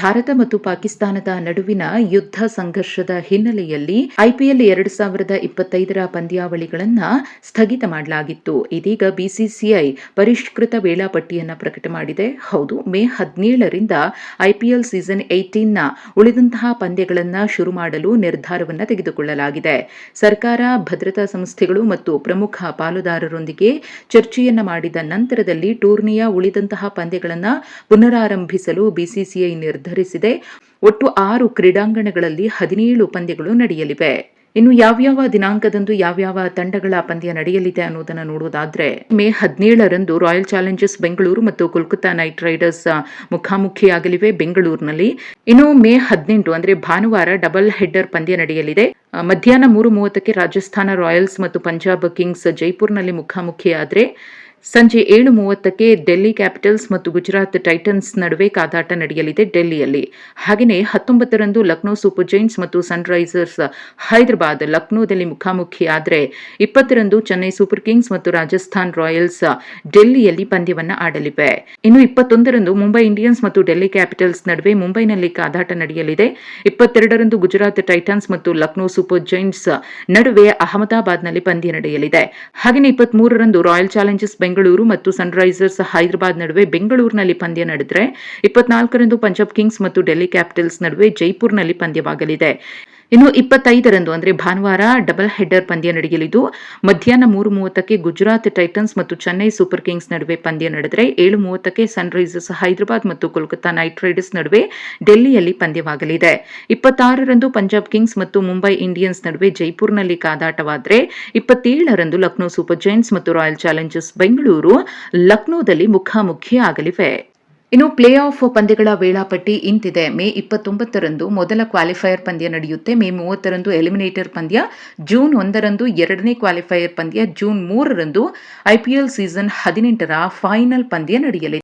ಭಾರತ ಮತ್ತು ಪಾಕಿಸ್ತಾನದ ನಡುವಿನ ಯುದ್ಧ ಸಂಘರ್ಷದ ಹಿನ್ನೆಲೆಯಲ್ಲಿ ಐಪಿಎಲ್ ಎರಡು ಸಾವಿರದ ಇಪ್ಪತ್ತೈದರ ಪಂದ್ಯಾವಳಿಗಳನ್ನು ಸ್ಥಗಿತ ಮಾಡಲಾಗಿತ್ತು. ಇದೀಗ ಬಿಸಿಸಿಐ ಪರಿಷ್ಕೃತ ವೇಳಾಪಟ್ಟಿಯನ್ನು ಪ್ರಕಟ ಮಾಡಿದೆ. ಹೌದು, ಮೇ ಹದಿನೇಳರಿಂದ ಐಪಿಎಲ್ ಸೀಸನ್ ಏಟೀನ್ನ ಉಳಿದಂತಹ ಪಂದ್ಯಗಳನ್ನು ಶುರು ಮಾಡಲು ನಿರ್ಧಾರವನ್ನು ತೆಗೆದುಕೊಳ್ಳಲಾಗಿದೆ. ಸರ್ಕಾರ, ಭದ್ರತಾ ಸಂಸ್ಥೆಗಳು ಮತ್ತು ಪ್ರಮುಖ ಪಾಲುದಾರರೊಂದಿಗೆ ಚರ್ಚೆಯನ್ನು ಮಾಡಿದ ನಂತರದಲ್ಲಿ ಟೂರ್ನಿಯ ಉಳಿದಂತಹ ಪಂದ್ಯಗಳನ್ನು ಪುನರಾರಂಭಿಸಲು ಬಿಸಿಸಿಐ ನಿರ್ಧರಿಸಿದೆ. ಒಟ್ಟು ಆರು ಕ್ರೀಡಾಂಗಣಗಳಲ್ಲಿ ಹದಿನೇಳು ಪಂದ್ಯಗಳು ನಡೆಯಲಿವೆ. ಇನ್ನು ಯಾವ್ಯಾವ ದಿನಾಂಕದಂದು ಯಾವ್ಯಾವ ತಂಡಗಳ ಪಂದ್ಯ ನಡೆಯಲಿದೆ ಅನ್ನೋದನ್ನ ನೋಡೋದಾದ್ರೆ, ಮೇ ಹದಿನೇಳರಂದು ರಾಯಲ್ ಚಾಲೆಂಜರ್ಸ್ ಬೆಂಗಳೂರು ಮತ್ತು ಕೋಲ್ಕತ್ತಾ ನೈಟ್ ರೈಡರ್ಸ್ ಮುಖಾಮುಖಿಯಾಗಲಿವೆ ಬೆಂಗಳೂರಿನಲ್ಲಿ. ಇನ್ನು ಮೇ ಹದಿನೆಂಟು ಅಂದ್ರೆ ಭಾನುವಾರ ಡಬಲ್ ಹೆಡ್ಡರ್ ಪಂದ್ಯ ನಡೆಯಲಿದೆ. ಮಧ್ಯಾಹ್ನ ಮೂರು ಮೂವತ್ತಕ್ಕೆ ರಾಜಸ್ಥಾನ ರಾಯಲ್ಸ್ ಮತ್ತು ಪಂಜಾಬ್ ಕಿಂಗ್ಸ್ ಜೈಪುರ್ನಲ್ಲಿ ಮುಖಾಮುಖಿಯಾದ್ರೆ ಸಂಜೆ ಏಳು ಮೂವತ್ತಕ್ಕೆ ಡೆಲ್ಲಿ ಕ್ಯಾಪಿಟಲ್ಸ್ ಮತ್ತು ಗುಜರಾತ್ ಟೈಟನ್ಸ್ ನಡುವೆ ಕಾದಾಟ ನಡೆಯಲಿದೆ ಡೆಲ್ಲಿಯಲ್ಲಿ. ಹಾಗೆಯೇ ಹತ್ತೊಂಬತ್ತರಂದು ಲಕ್ನೋ ಸೂಪರ್ ಜೈಂಟ್ಸ್ ಮತ್ತು ಸನ್ರೈಸರ್ಸ್ ಹೈದರಾಬಾದ್ ಲಕ್ನೋದಲ್ಲಿ ಮುಖಾಮುಖಿ ಆದರೆ ಇಪ್ಪತ್ತರಂದು ಚೆನ್ನೈ ಸೂಪರ್ ಕಿಂಗ್ಸ್ ಮತ್ತು ರಾಜಸ್ಥಾನ್ ರಾಯಲ್ಸ್ ಡೆಲ್ಲಿಯಲ್ಲಿ ಪಂದ್ಯವನ್ನು ಆಡಲಿವೆ. ಇನ್ನು ಇಪ್ಪತ್ತೊಂದರಂದು ಮುಂಬೈ ಇಂಡಿಯನ್ಸ್ ಮತ್ತು ಡೆಲ್ಲಿ ಕ್ಯಾಪಿಟಲ್ಸ್ ನಡುವೆ ಮುಂಬೈನಲ್ಲಿ ಕಾದಾಟ ನಡೆಯಲಿದೆ. ಇಪ್ಪತ್ತೆರಡರಂದು ಗುಜರಾತ್ ಟೈಟನ್ಸ್ ಮತ್ತು ಲಕ್ನೋ ಸೂಪರ್ ಜೈಂಟ್ಸ್ ನಡುವೆ ಅಹಮದಾಬಾದ್ನಲ್ಲಿ ಪಂದ್ಯ ನಡೆಯಲಿದೆ. ಹಾಗೆಯೇ ಇಪ್ಪತ್ಮೂರರಂದು ರಾಯಲ್ ಚಾಲೆಂಜರ್ಸ್ ಬೆಂಗಳೂರು ಮತ್ತು ಸನ್ರೈಸರ್ಸ್ ಹೈದರಾಬಾದ್ ನಡುವೆ ಬೆಂಗಳೂರಿನಲ್ಲಿ ಪಂದ್ಯ ನಡೆದರೆ ಇಪ್ಪತ್ನಾಲ್ಕರಂದು ಪಂಜಾಬ್ ಕಿಂಗ್ಸ್ ಮತ್ತು ಡೆಲ್ಲಿ ಕ್ಯಾಪಿಟಲ್ಸ್ ನಡುವೆ ಜೈಪುರ್ನಲ್ಲಿ ಪಂದ್ಯವಾಗಲಿದೆ. ಇನ್ನು ಇಪ್ಪತ್ತೈದರಂದು, ಅಂದರೆ ಭಾನುವಾರ ಡಬಲ್ ಹೆಡ್ಡರ್ ಪಂದ್ಯ ನಡೆಯಲಿದ್ದು, ಮಧ್ಯಾಹ್ನ ಮೂರು ಮೂವತ್ತಕ್ಕೆ ಗುಜರಾತ್ ಟೈಟನ್ಸ್ ಮತ್ತು ಚೆನ್ನೈ ಸೂಪರ್ ಕಿಂಗ್ಸ್ ನಡುವೆ ಪಂದ್ಯ ನಡೆದರೆ, ಏಳು ಮೂವತ್ತಕ್ಕೆ ಸನ್ರೈಸರ್ಸ್ ಹೈದರಾಬಾದ್ ಮತ್ತು ಕೋಲ್ಕತ್ತಾ ನೈಟ್ ರೈಡರ್ಸ್ ನಡುವೆ ಡೆಲ್ಲಿಯಲ್ಲಿ ಪಂದ್ಯವಾಗಲಿದೆ. ಇಪ್ಪತ್ತಾರರಂದು ಪಂಜಾಬ್ ಕಿಂಗ್ಸ್ ಮತ್ತು ಮುಂಬೈ ಇಂಡಿಯನ್ಸ್ ನಡುವೆ ಜೈಪುರ್ನಲ್ಲಿ ಕಾದಾಟವಾದರೆ, ಇಪ್ಪತ್ತೇಳರಂದು ಲಕ್ನೋ ಸೂಪರ್ ಜೈಂಟ್ಸ್ ಮತ್ತು ರಾಯಲ್ ಚಾಲೆಂಜರ್ಸ್ ಬೆಂಗಳೂರು ಲಕ್ನೋದಲ್ಲಿ ಮುಖಾಮುಖಿ ಆಗಲಿವೆ ಇನ್ನು ಪ್ಲೇ ಆಫ್ ಪಂದ್ಯಗಳ ವೇಳಾಪಟ್ಟಿ ಇಂತಿದೆ. ಮೇ ಇಪ್ಪತ್ತೊಂಬತ್ತರಂದು ಮೊದಲ ಕ್ವಾಲಿಫೈಯರ್ ಪಂದ್ಯ ನಡೆಯುತ್ತೆ. ಮೇ ಮೂವತ್ತರಂದು ಎಲಿಮಿನೇಟರ್ ಪಂದ್ಯ, ಜೂನ್ ಒಂದರಂದು ಎರಡನೇ ಕ್ವಾಲಿಫೈಯರ್ ಪಂದ್ಯ, ಜೂನ್ ಮೂರರಂದು ಐಪಿಎಲ್ ಸೀಸನ್ ಹದಿನೆಂಟರ ಫೈನಲ್ ಪಂದ್ಯ ನಡೆಯಲಿದೆ